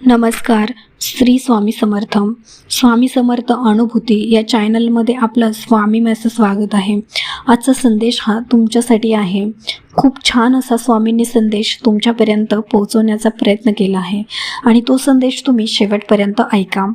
नमस्कार. श्री स्वामी समर्थम. स्वामी समर्थ अनुभूती या चॅनलमध्ये आपलं स्वामी मॅचं स्वागत आहे. आजचा संदेश हा तुमच्यासाठी आहे. खूप छान असा स्वामींनी संदेश तुमच्यापर्यंत पोहोचवण्याचा प्रयत्न केला आहे. आणि तो संदेश तुम्ही शेवटपर्यंत ऐका.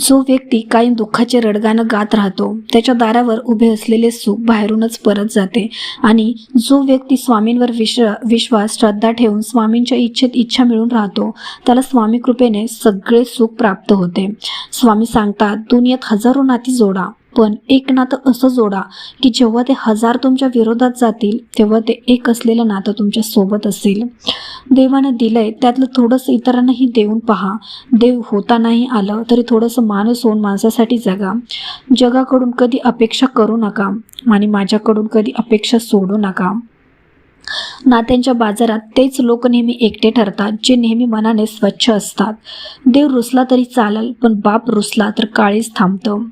जो व्यक्ती काही दुःखाचे रडगाणं गात राहतो त्याच्या दारावर उभे असलेले सुख बाहेरूनच परत जाते. आणि जो व्यक्ती स्वामींवर विश्व विश्वास श्रद्धा ठेवून स्वामींच्या इच्छेत इच्छा मिळून राहतो त्याला स्वामी कृपेने सगळे सुख प्राप्त होते. स्वामी सांगतात दुनियेत हजारो नाती जोडा पण एक नातं असं जोडा की जेव्हा ते हजार तुमच्या विरोधात जातील तेव्हा ते एक असलेलं नातं तुमच्यासोबत असेल. देवानं दिलंय त्यातलं थोडंसं इतरांनाही देऊन पहा. देव होता नाही आलं तरी थोडंसं माणूस होऊन माणसासाठी जगा. जगाकडून कधी अपेक्षा करू नका आणि माझ्याकडून कधी अपेक्षा सोडू नका. नात्यांच्या बाजारात तेच लोक नेहमी एकटे ठरतात जे नेहमी मनाने स्वच्छ असतात. देव रुसला तरी चालल पण बाप रुसला तर काळीच थांबतं.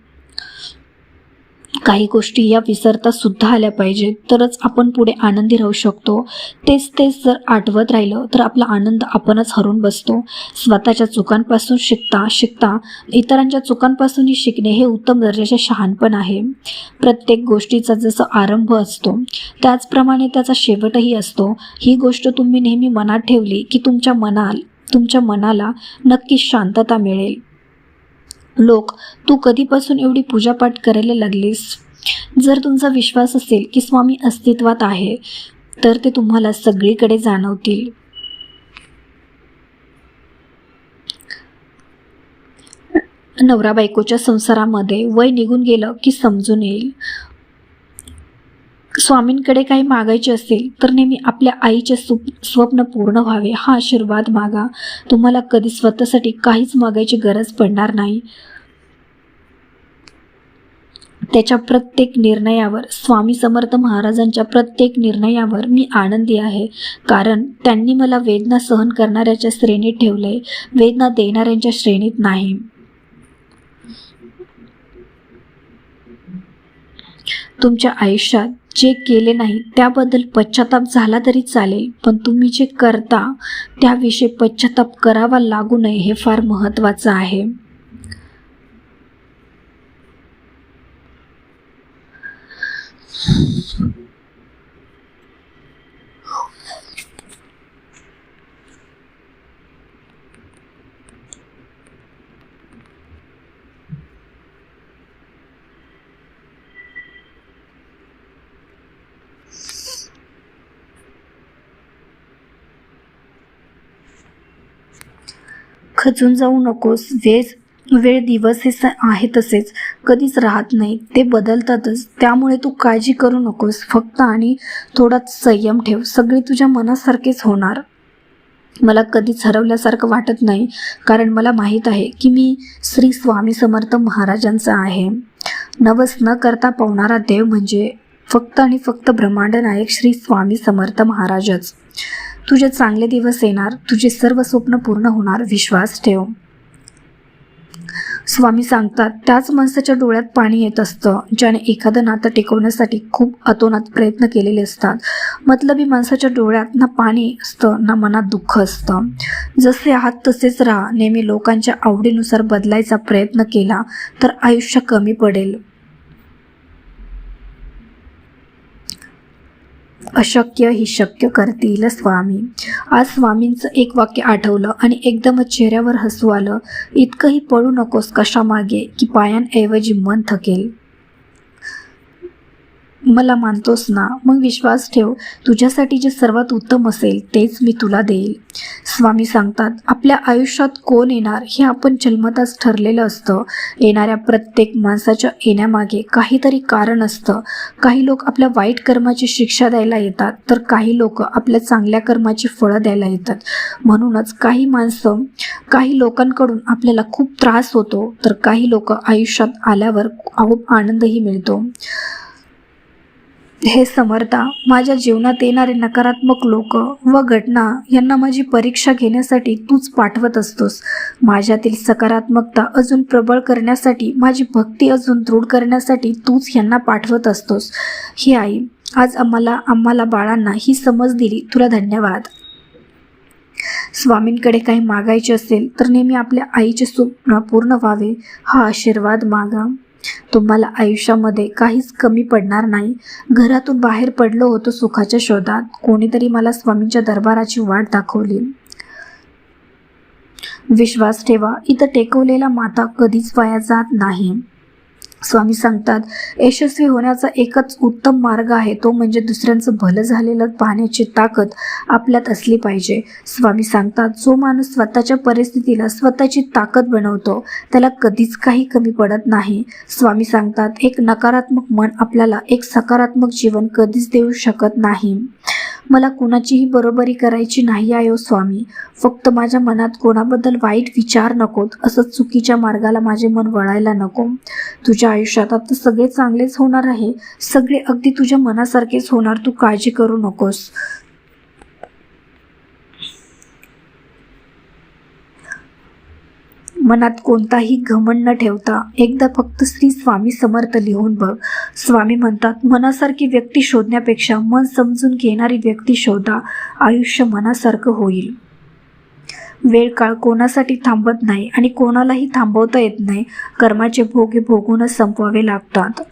काही गोष्टी या विसरता सुद्धा आल्या पाहिजेत. तरच आपण पुढे आनंदी राहू शकतो. तेच तेच जर आठवत राहिलं तर आपला आनंद आपणच हरून बसतो. स्वतःच्या चुकांपासून शिकता शिकता इतरांच्या चुकांपासूनही शिकणे हे उत्तम दर्जाचे शहाणपण आहे. प्रत्येक गोष्टीचा जसं आरंभ असतो त्याचप्रमाणे त्याचा शेवटही असतो. ही गोष्ट तुम्ही नेहमी मनात ठेवली की तुमच्या मनाल तुमच्या मनाला नक्कीच शांतता मिळेल. लोक तू कधीपासून एवढी पूजापाठ करायला लागलीस? जर तुमचा विश्वास असेल की स्वामी अस्तित्वात आहे तर ते तुम्हाला सगळीकडे जाणवतील. नवरा बायकोच्या संसारामध्ये वय निघून गेलं की समजून येईल. स्वामींकडे काही मागायचे असेल तर नेहमी आपल्या आईचे सुप स्वप्न पूर्ण व्हावे हा आशीर्वाद मागा. तुम्हाला कधी स्वतःसाठी काहीच मागायची गरज पडणार नाही. त्याच्या प्रत्येक निर्णयावर स्वामी समर्थ महाराजांच्या प्रत्येक निर्णयावर मी आनंदी आहे. कारण त्यांनी मला वेदना सहन करणाऱ्याच्या श्रेणीत ठेवले वेदना देणाऱ्यांच्या श्रेणीत नाही. तुमच्या आयुष्यात जे केले नाही त्याबद्दल पश्चाताप झाला तरी चालेल पण तुम्ही जे करता त्याविषयी पश्चाताप करावा लागू नये हे फार महत्त्वाचं आहे. खचून जाऊ नकोस. वेज वेळ दिवस हे स आहे तसेच. कधीच राहत नाही. ते बदलतातच. त्यामुळे तू काळजी करू नकोस. फक्त आणि थोडा संयम ठेव. सगळे तुझ्या मनासारखेच होणार. मला कधीच हरवल्यासारखं वाटत नाही. कारण मला माहीत आहे की मी श्री स्वामी समर्थ महाराजांचा आहे. नवस न करता पावणारा देव म्हणजे फक्त आणि फक्त ब्रह्मांड नायक श्री स्वामी समर्थ महाराजच. तुझे चांगले दिवस येणार तुझे सर्व स्वप्न पूर्ण होणार विश्वास ठेव. स्वामी सांगतात त्याच माणसाच्या डोळ्यात पाणी येत असतं ज्याने एखादं नातं टिकवण्यासाठी खूप अतोनात प्रयत्न केलेले असतात. मतलबी माणसाच्या डोळ्यात ना पाणी असतं ना मनात दुःख असतं. जसे आहात तसेच राहा. नेहमी लोकांच्या आवडीनुसार बदलायचा प्रयत्न केला तर आयुष्य कमी पडेल. अशक्य ही शक्य करतील स्वामी. आज स्वामींचं एक वाक्य आठवलं आणि एकदमच चेहऱ्यावर हसू आलं. इतकंही पळू नकोस कशामागे की पायांऐवजी मन थकेल. मला मानतोस ना. मग विश्वास ठेव. तुझ्यासाठी जे सर्वात उत्तम असेल तेच मी तुला देईल. स्वामी सांगतात आपल्या आयुष्यात कोण येणार हे आपण जन्मताच ठरलेलं असतं. येणाऱ्या प्रत्येक माणसाच्या येण्यामागे काहीतरी कारण असतं. काही लोक आपल्या वाईट कर्माची शिक्षा द्यायला येतात तर काही लोक आपल्या चांगल्या कर्माची फळं द्यायला येतात. म्हणूनच काही माणसं काही लोकांकडून आपल्याला खूप त्रास होतो तर काही लोक आयुष्यात आल्यावर खूप आनंदही मिळतो. हे समर्था माझ्या जीवनात येणारे नकारात्मक लोक व घटना यांना माझी परीक्षा घेण्यासाठी तूच पाठवत असतोस. माझ्यातील सकारात्मकता अजून प्रबळ करण्यासाठी माझी भक्ती अजून दृढ करण्यासाठी तूच यांना पाठवत असतोस. ही आई आज आम्हाला आम्हाला बाळांना ही समज दिली. तुला धन्यवाद. स्वामींकडे काही मागायचे असेल तर नेहमी आपल्या आईचे स्वप्न पूर्ण व्हावे. हा आशीर्वाद मागा. तुम्हाला आयुष्यामध्ये काहीच कमी पडणार नाही. घरातून बाहेर पडलो होतो सुखाच्या शोधात. कोणीतरी मला स्वामींच्या दरबाराची वाट दाखवली. विश्वास ठेवा इथं टेकवलेला माता कधीच वाया जात नाही. स्वामी सांगतात यशस्वी होण्याचा एकच उत्तम मार्ग आहे तो म्हणजे दुसऱ्यांचं भलं झालेलं पाहण्याची ताकद आपल्यात असली पाहिजे. स्वामी सांगतात जो माणूस स्वतःच्या परिस्थितीला स्वतःची ताकद बनवतो त्याला कधीच काही कमी पडत नाही. स्वामी सांगतात एक नकारात्मक मन आपल्याला एक सकारात्मक जीवन कधीच देऊ शकत नाही. मला कुणाचीही बरोबरी करायची नाही आहे स्वामी. फक्त माझ्या मनात कोणाबद्दल वाईट विचार नकोत असं चुकीच्या मार्गाला माझे मन वळायला नको. तुझ्या आयुष्यात आता सगळे चांगलेच होणार आहे. सगळे अगदी तुझ्या मनासारखेच होणार तू काळजी करू नकोस. मनात कोणताही घमंड न ठेवता एकदा फक्त श्री स्वामी समर्थ लिहून बघ. स्वामी म्हणतात मनासारखी व्यक्ती शोधण्यापेक्षा मन समजून घेणारी व्यक्ती शोधा आयुष्य मनासारखं होईल. वेळ काळ कोणासाठी थांबत नाही आणि कोणालाही थांबवता येत नाही कर्माचे भोगे भोगूनच संपवावे लागतात.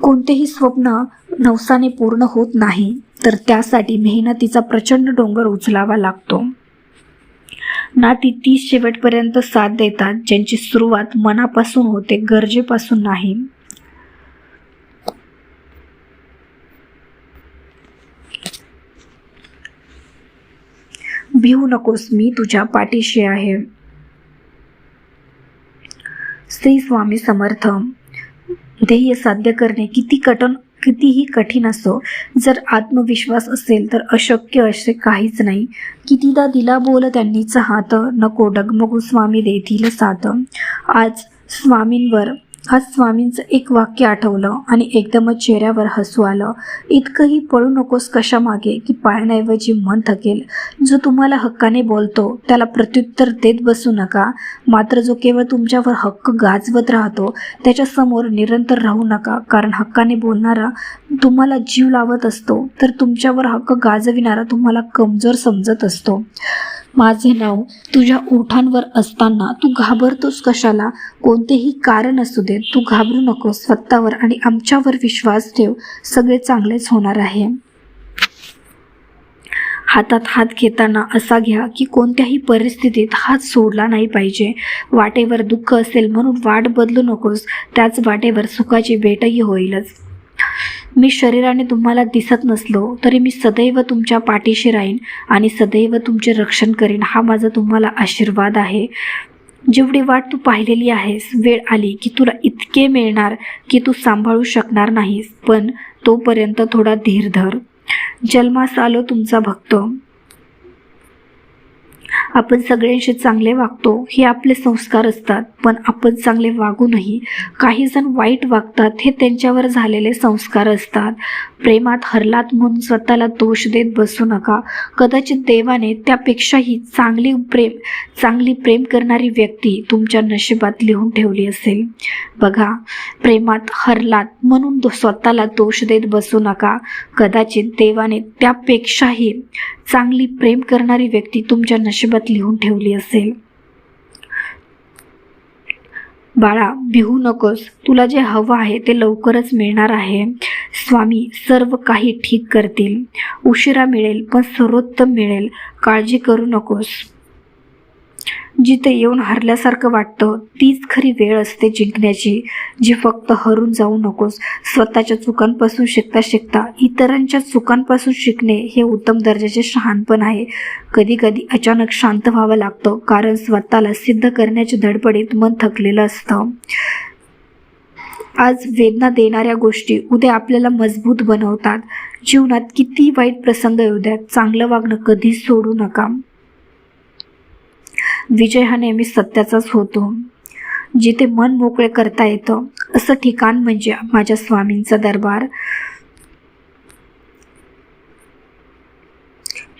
कोणतेही स्वप्न नवसाने पूर्ण होत नाही तर त्यासाठी मेहनतीचा प्रचंड डोंगर उचलावा लागतो. नाती तीस शेवटपर्यंत साथ देतात ज्यांची सुरुवात मनापासून होते गरजेपासून नाही. भिवू नकोस मी तुझ्या पाठीशी आहे. श्री स्वामी समर्थ ध्येय साध्य करणे किती कठीण कितीही कठीण असो जर आत्मविश्वास असेल तर अशक्य असे काहीच नाही. कितीदा दिला बोल त्यांनीच हात नको डगमगू स्वामी देतील साथ. आज स्वामींवर आज स्वामींचं एक वाक्य आठवलं आणि एकदमच चेहऱ्यावर हसू आलं. इतकंही पळू नकोस कशामागे की पाळण्याऐवजी मन थकेल. जो तुम्हाला हक्काने बोलतो त्याला प्रत्युत्तर देत बसू नका. मात्र जो केवळ तुमच्यावर हक्क गाजवत राहतो त्याच्यासमोर निरंतर राहू नका. कारण हक्काने बोलणारा तुम्हाला जीव लावत असतो तर तुमच्यावर हक्क गाजविणारा तुम्हाला कमजोर समजत असतो. माझे नाव तुझ्या ओठांवर असताना तू घाबरतोस कशाला? कोणतेही कारण असू दे तू घाबरू नको. स्वतःवर आणि आमच्यावर विश्वास ठेव. सगळे चांगलेच होणार आहे. हातात हात घेताना असा घ्या की कोणत्याही परिस्थितीत हात सोडला नाही पाहिजे. वाटेवर दुःख असेल म्हणून वाट बदलू नकोस. त्याच वाटेवर सुखाची भेटही होईलच. मी शरीराने तुम्हाला दिसत नसलो तरी मी सदैव तुमच्या पाठीशी राहीन आणि सदैव तुमचे रक्षण करीन. हा माझा तुम्हाला आशीर्वाद आहे. जेवढी वाट तू पाहिलेली आहेस वेळ आली की तुला इतके मिळणार की तू सांभाळू शकणार नाहीस पण तोपर्यंत थोडा धीर धर. जन्मास आलो तुमचा भक्त. आपण सगळ्यांशी चांगले वागतो हे आपले संस्कार असतात. पण आपण चांगले वागूनही काही जण वाईट वागतात हे त्यांच्यावर झालेले संस्कार असतात. प्रेमात हरलात म्हणून स्वतःला दोष देत बसू नका. कदाचित देवाने त्यापेक्षाही चांगली प्रेम चांगली प्रेम करणारी व्यक्ती तुमच्या नशिबात लिहून ठेवली असेल. बघा प्रेमात हरलात म्हणून स्वतःला दोष देत बसू नका. कदाचित देवाने त्यापेक्षाही चांगली प्रेम करणारी व्यक्ती तुमच्या नशिबात लिहून ठेवली असेल. बाळा भिवू नकोस. तुला जे हवं आहे ते लवकरच मिळणार आहे. स्वामी सर्व काही ठीक करतील. उशिरा मिळेल पण सर्वोत्तम मिळेल. काळजी करू नकोस. जिथे येऊन हरल्यासारखं वाटतं तीच खरी वेळ असते जिंकण्याची जी फक्त हरून जाऊ नकोस. स्वतःच्या चुकांपासून शिकता शिकता इतरांच्या चुकांपासून शिकणे हे उत्तम दर्जाचे शहाणपण आहे. कधी कधी अचानक शांत व्हावं लागतं कारण स्वतःला सिद्ध करण्याच्या धडपडीत मन थकलेलं असतं. आज वेदना देणाऱ्या गोष्टी उद्या आपल्याला मजबूत बनवतात. जीवनात किती वाईट प्रसंग येऊ द्यात चांगलं वागणं कधीच सोडू नका. विजय हा नेहमी सत्याचाच होतो. जिथे मन मोकळे करता येतं असं ठिकाण म्हणजे माझ्या स्वामींचा दरबार.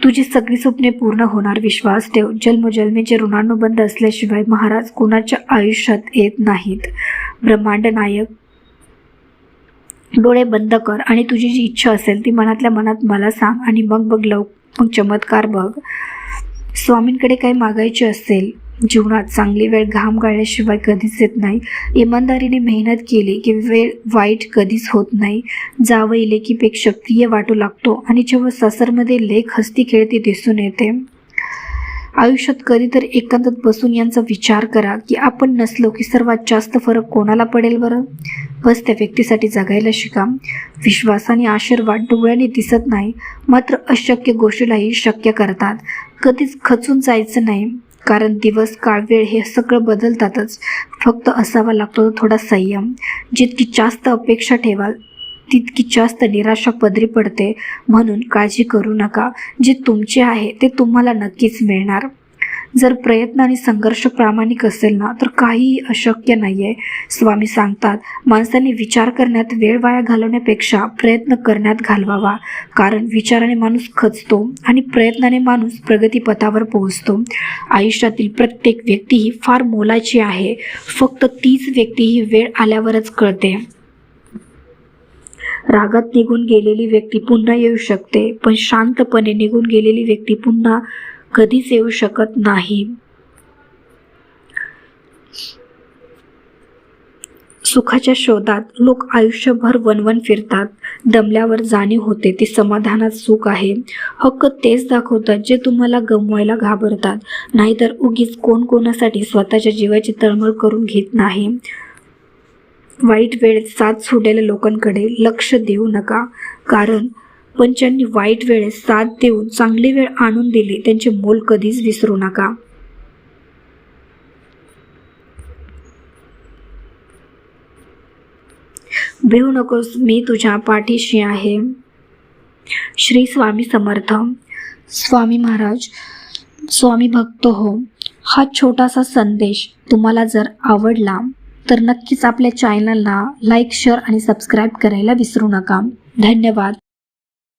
तुझी सगळी स्वप्ने पूर्ण होणार विश्वास ठेव. जन्मजन्मेचे ऋणानुबंध असल्याशिवाय महाराज कुणाच्या आयुष्यात येत नाहीत. ब्रह्मांड नायक डोळे बंद कर आणि तुझी जी इच्छा असेल ती मनातल्या मनात मला सांग आणि मग बघ लव मग चमत्कार बघ. स्वामींकडे काही मागायचे असेल जीवनात चांगली वेळ घाम गाळल्याशिवाय कधीच येत नाही. इमानदारीने मेहनत केली की वेळ वाईट कधीच होत नाही. जावं लेकीपेक्षा प्रिय वाटू लागतो आणि जेव्हा सासरमध्ये लेख हस्ती खेळती दिसून येते. आयुष्यात कधी तर एकांतात बसून यांचा विचार करा की आपण नसलो की सर्वात जास्त फरक कोणाला पडेल बरं? बस त्या व्यक्तीसाठी जगायला शिका. विश्वास आणि आशीर्वाद डोळ्याने दिसत नाही. मात्र अशक्य गोष्टीलाही शक्य करतात. कधीच खचून जायचं नाही. कारण दिवस काळ वेळ हे सगळं बदलतातच. फक्त असावा लागतो थोडा संयम. जितकी जास्त अपेक्षा ठेवाल तितकी जास्त निराशा पदरी पडते. म्हणून काळजी करू नका. जे तुमचे आहे ते तुम्हाला नक्कीच मिळणार. जर प्रयत्न आणि संघर्ष प्रामाणिक असेल ना तर काहीही अशक्य नाही आहे स्वामी सांगतात. माणसाने विचार करण्यात वेळ वाया घालवण्यापेक्षा प्रयत्न करण्यात घालवावा. कारण विचाराने माणूस खचतो आणि प्रयत्नाने माणूस प्रगतीपथावर पोहोचतो. आयुष्यातील प्रत्येक व्यक्ती ही फार मोलाची आहे. फक्त तीच व्यक्ती ही वेळ आल्यावरच कळते. रागात निघून गेलेली व्यक्ती पुन्हा येऊ शकते पण शांतपणे निघून गेलेली व्यक्ती पुन्हा कधीच येऊ शकत नाही. सुखाच्या शोधात लोक आयुष्यभर वनवन फिरतात. दमल्यावर जाणीव होते ती समाधानात सुख आहे. हक्क तेच दाखवतात जे तुम्हाला गमवायला घाबरतात. नाहीतर उगीच कोण कोणासाठी स्वतःच्या जीवाची तळमळ करून घेत नाही. वाईट वेळेत साथ सोडलेल्या लोकांकडे लक्ष देऊ नका. कारण पंचांनी ज्यांनी वाईट वेळेस साथ देऊन चांगली वेळ आणून दिली. त्यांचे मोल कधीच विसरू नका. भिवू नकोस मी तुझ्या पाठीशी आहे. श्री स्वामी समर्थ. स्वामी महाराज स्वामी भक्त हो हा छोटासा संदेश तुम्हाला जर आवडला तर नक्कीच आपल्या चॅनलला लाईक शेअर आणि सबस्क्राईब करायला विसरू नका. धन्यवाद.